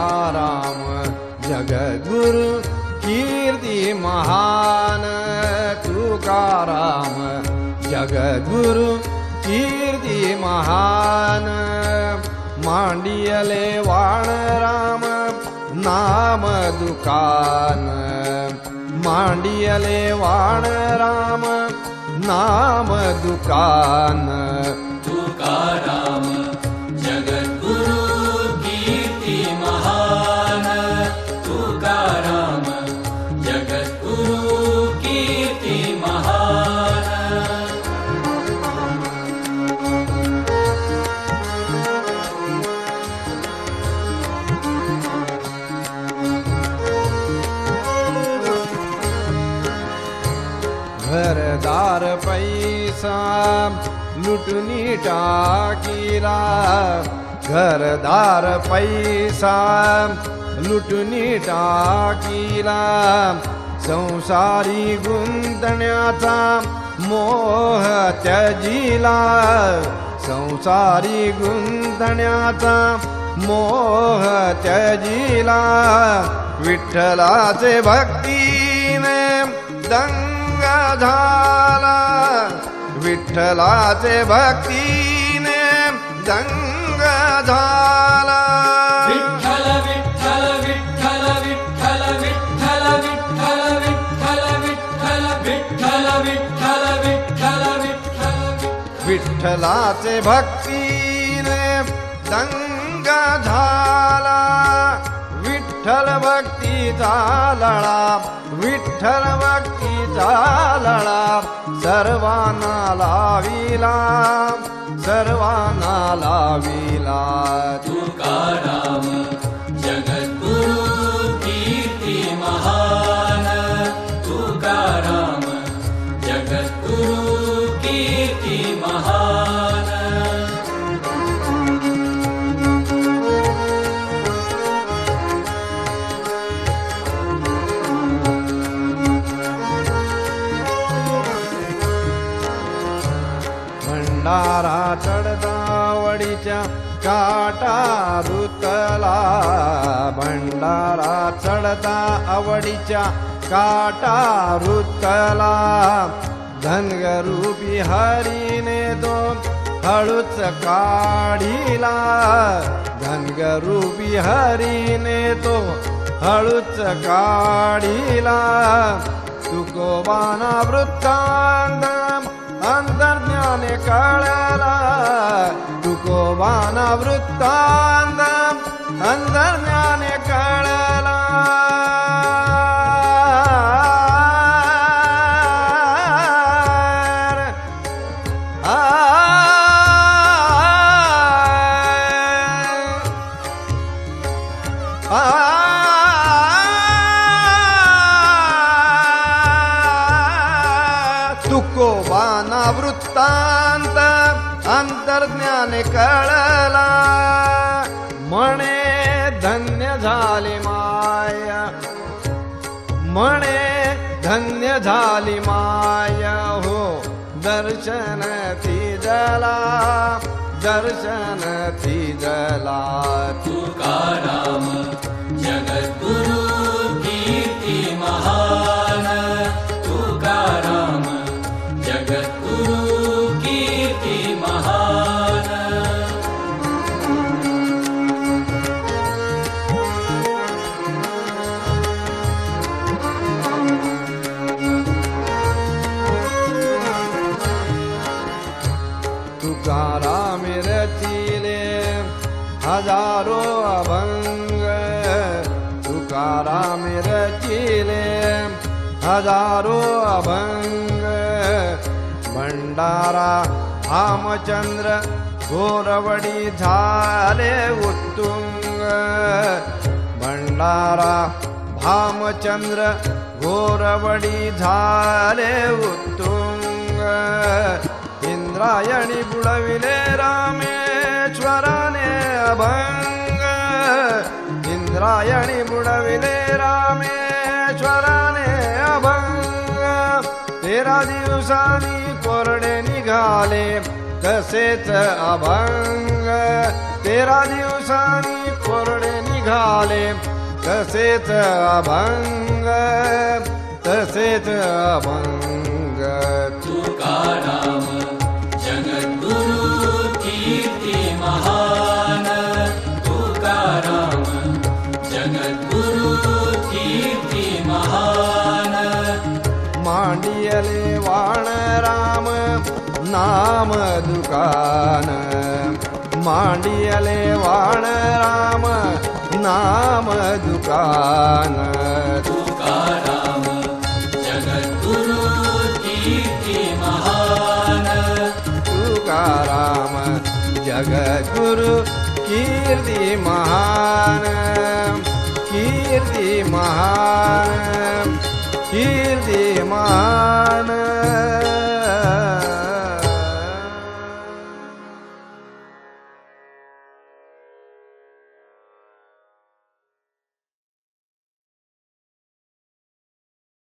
तुकाराम जगद्गुरु कीर्ती महान तुकाराम जगद्गुरु कीर्ती महान मांडियले वाण राम नाम दुकान मांडियले वाण राम नाम दुकान चार पैसा लुटुनी टाकीला घरदार पैसा लुटुनी टाकीला संसारी गुंतण्याचा मोह त्यजिला संसारी गुंतण्याचा मोह त्यजिला विठ्ठलाचे भक्तीने दंग झाला विठ्ठलाचे भक्तीने दंग झाला विठ्ठल विठ्ठल विठ्ठल विठ्ठल विठ्ठल विठ्ठल विठ्ठल विठ्ठल विठ्ठल विठ्ठल विठ्ठल विठ्ठल विठ्ठलाचे भक्तीने दंग झाला विठ्ठल भक्तीचा लळा विठ्ठल भक्तीचा लळा सर्वांना लाविला सर्वांना लाविला तुकाराम जगद्गुरु कीर्ती महान। तुकाराम जगद्गुरु कीर्ती महान भंडारा चढदावडीच्या काटा रुतला भंडारा चढता आवडीच्या काटा रुतला धनगरू बिहारीने दोन हळूच काढिला. धनगरू हरीने तो हळूच काढिला. तुकोबाना वृत्तांत अंतर्ज्ञाने कळला तुकोबाना वृत्ता तुको वृत्तांत अंतर्ज्ञान कळला. म्हणे धन्य झाले माया. म्हणे धन्य झाली माया. हो दर्शन ती जला दर्शन ती जला. तुका हजारो अभंग तुकाराम रचिले हजारो अभंग भंडारा रामचंद्र गोरवडी झाले उत्तुंग। भंडारा भामचंद्र गोरवडी झाले उत्तुंग। इंद्रायणी बुडविले रामेश्वरा। अभंग इंद्रायणी बुडविले रामेश्वराने अभंग तेरा दिवसांनी कोरडे निघाले तसेच अभंग तेरा दिवसांनी कोरडे निघाले निघाले तसेच अभंग तसेच अभंग. நாம துகான மாண்டியலே வாழ ராம நாம துகான துகாராம ஜகத்குரு கீர்த்தி மகான துகாராம ஜகத்குரு கீர்த்தி மகான. கீர்த்தி மகான. கீர்த்தி மகான.